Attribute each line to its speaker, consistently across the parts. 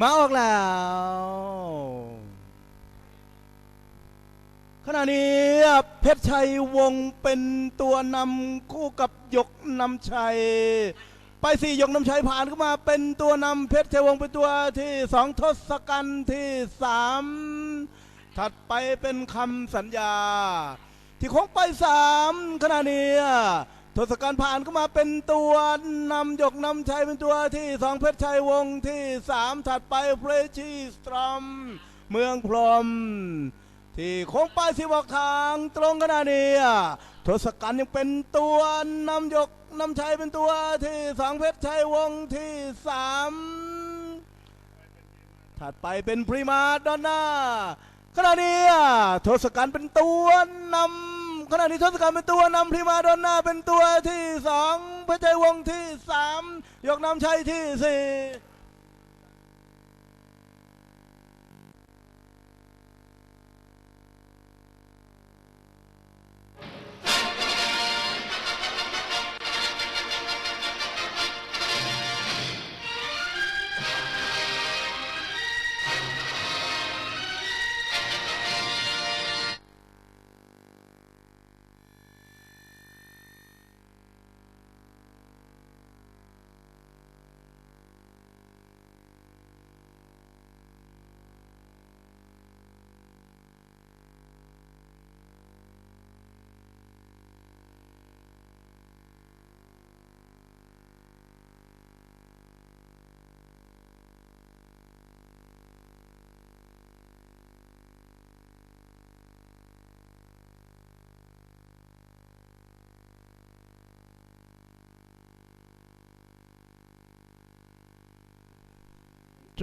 Speaker 1: มาออกแล้ว ขณะนี้เพชรชัยวงเป็นตัวนำคู่กับหยกนำชัย ไปสี่หยกนำชัยผ่านเข้ามาเป็นตัวนำเพชรชัยวงเป็นตัวที่สองทศกัณฐ์ที่สามถัดไปเป็นคำสัญญา ที่คงไปสามขณะนี้ ทศกัณฐ์ผ่านเข้ามาเป็นตัวนำหยกนำชัยเป็นตัวที่สองเพชรชัยวงศ์ที่สามถัดไปเพรชีสตรอมเมืองพรหมที่โค้งไปสิบอกทางตรงขนาดนี้ทศกัณฐ์ยังเป็นตัวนำยกนำชัยเป็นตัวที่สองเพชรชัยวงศ์ที่สามถัดไปเป็นพริมาดอนนาขณะนี้ทศกัณฐ์เป็นตัวนำ ขณะนี้ทศกัณฐ์เป็นตัวนำพริมาดอนนาเป็นตัวที่สองพระใจวงที่สามยกนำชัยที่สี่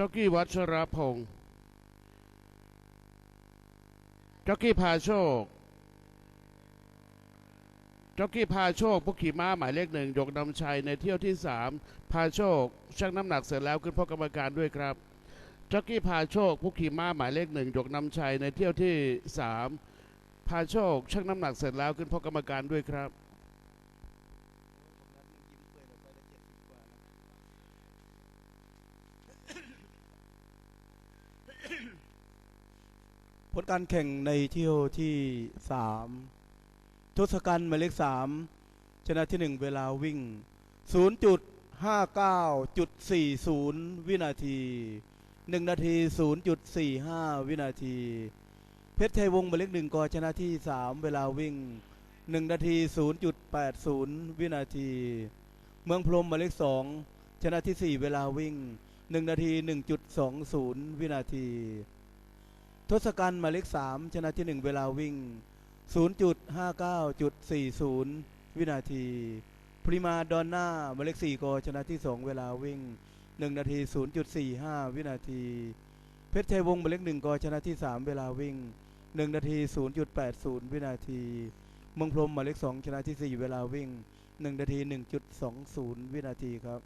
Speaker 2: จ็อกกี้วัชรพงศ์จ็อกกี้พาโชคจ็อกกี้พาโชคผู้ขี่ม้าหมายเลขหนึ่งยกนำชัยในเที่ยวที่สามพาโชคชั่งน้ำหนักเสร็จแล้วขึ้นพบกรรมการด้วยครับจ็อกกี้พาโชคผู้ขี่ม้าหมายเลขหนึ่งยกนำชัยในเที่ยวที่สามพาโชคชั่งน้ำหนักเสร็จแล้วขึ้นพบกรรมการด้วยครับ
Speaker 1: ผลการแข่งในเที่ยวที่สามทศกัณฐ์หมายเลขสามชนะที่หนึ่งเวลาวิ่ง 0.59.40 วินาที 1 นาที 0.45 วินาที เพชรชัยวงศ์หมายเลขหนึ่งก็ชนะที่สามเวลาวิ่ง 1 นาที 0.80 วินาที เมืองพรมหมายเลขสองชนะที่สี่เวลาวิ่ง 1 นาที 1.20 วินาที ทศกัณฐ์หมายเลขสามชนะที่หนึ่งเวลาวิ่ง 0.59.40 วินาที พริมาดอนน่าหมายเลขสี่ก็ชนะที่สองเวลาวิ่ง 1 นาที 0.45 วินาที เพชรชัยวงศ์หมายเลขหนึ่งก็ชนะที่สามเวลาวิ่ง 1 นาที 0.80 วินาทีเมืองพรมหมายเลขสองชนะที่สี่เวลาวิ่ง 1 นาที 1.20 วินาทีครับ